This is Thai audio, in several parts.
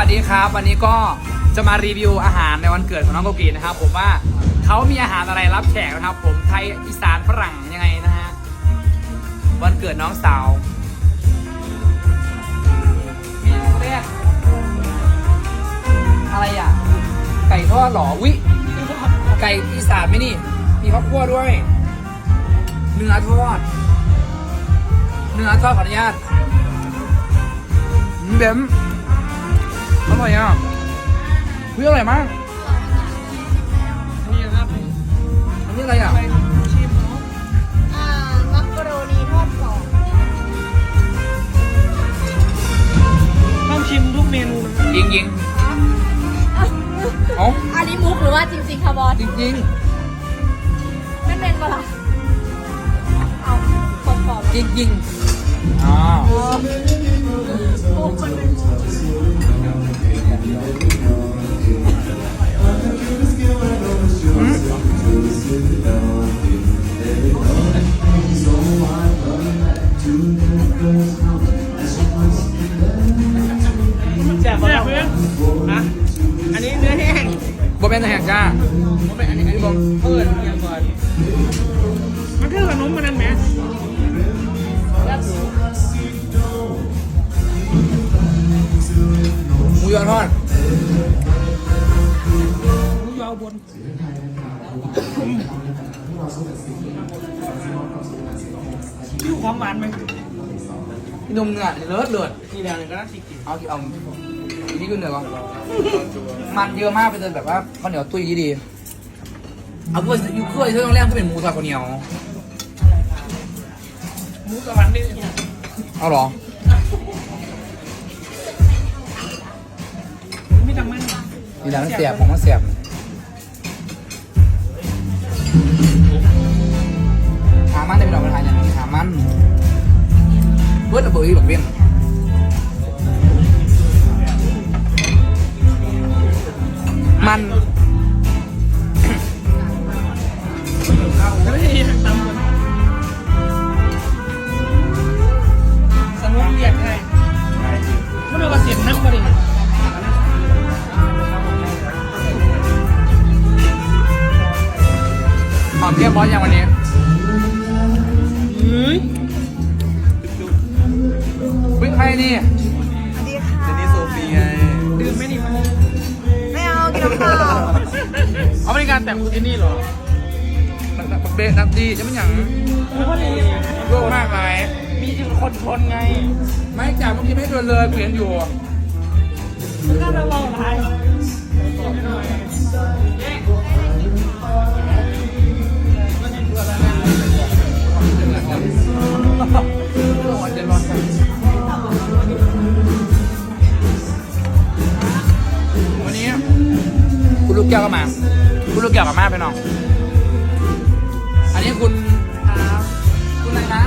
วัสดีครับ วันนี้ก็จะมารีวิวอาหารในวันเกิดของน้องโกกีนะครับ ผมว่าเขามีอาหารอะไรรับแขกนะครับ ผมไทยอีสานฝรั่งยังไงนะฮะวันเกิดน้องสาวเมนูแรกอะไรอะ ไก่ทอดหรอวิไก่อีสานไหมนี่ มีข้าวคั่วด้วย เนื้อทอด เนื้อทอดขออนุญาตเบม อร่อยอะเฮ้ยอร่อยมากนี่ครับอันนี้อะไรอะไปชิมเนาะอ่ามักกะโรนีทอดกรอบต้องชิมทุกเมนูนะยิงยิงเอ้าอันนี้มุกหรือว่าจริงๆคะบอสจริงจริงไม่เป็นปะล่ะเอากรอบกรอบจริงจริงอ๋อมุกมันเป็นมุกแซ่บเพื่ อนนะอันนี้เนื้อแห้งโบเป็นแห่งจ้าผมเป็นอันนี้อันนี้ผมเปิดอย่างก่อนมันคือขนมมันนั่นไหม มูยอทอดลูกยาวบนคิ้วความหวานไหมพี่หนุ่มเนื้อเลิศเลิศนี่แดงเลยก็น่าสิกินเอาที่เอาอันนี้คือเนื้อก่อนมันเยอะมากเป็นแบบว่าข้าวเหนียวตุ้ยดีๆเอาเคยยูเคยเท่าแรกก็เป็นหมูทอดข้าวเหนียวหมูกับหวานนี่เอาเหรอ ไม่ทำมันดีแล้วมันเสียบผมก็เสียบหามันได้ไปดอกกระถางอย่างนี้หามันเบิร์ดระเบิดแบบเบี้ยงมัน อมเทียบบอสยังวันนี้เฮ้ยวิ่งใครนี่สวัสดีค่ะเจนี่โซฟีไงดื่มไหมนี่มันไม่เอากินน้ำเปล่าเอาบริการแต่งคุณที่นี่เหรอนักเบสนักดีจะไม่หยังแล้วก็เลยโลกมากไหมมีคนชนไง ไม่จ่าเมื่อกี้ไม่โดนเลยเปลี่ยนอยู่มันก็ระวังหล ไปน้อง อันนี้คุณคุณอะไรนะ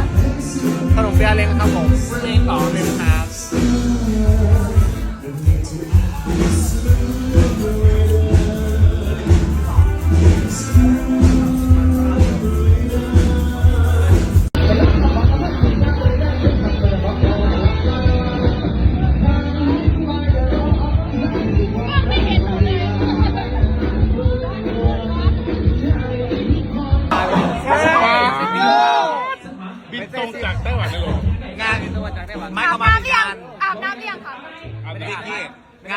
ขนมเปี๊ยะเล้งครับผมเล้งต่อเลยนะครับบิ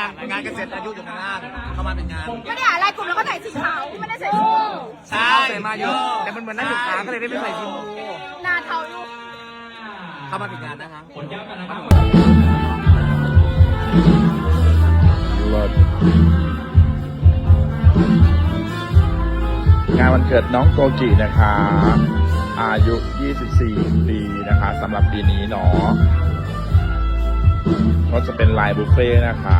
านงานงานเกษตรอายุอยู่ข้างล่างเข้ามาเป็นงานไม่ได้อ่านลายกลุ่มแล้วก็ใส่สีขาวไม่ได้ใส่สีม่วงใช่ใส่มาเยอะแต่มันเหมือนนักศึกษาก็เลยได้ไม่ใส่สีม่วงหนาเทาอยู่เข้ามาเป็นงานนะคะรถงานวันเกิดน้องโกกินะคะ อายุ 24 ปีนะคะสำหรับปีนี้เนาะ ก็จะเป็นลายบุฟเฟ่นะคะ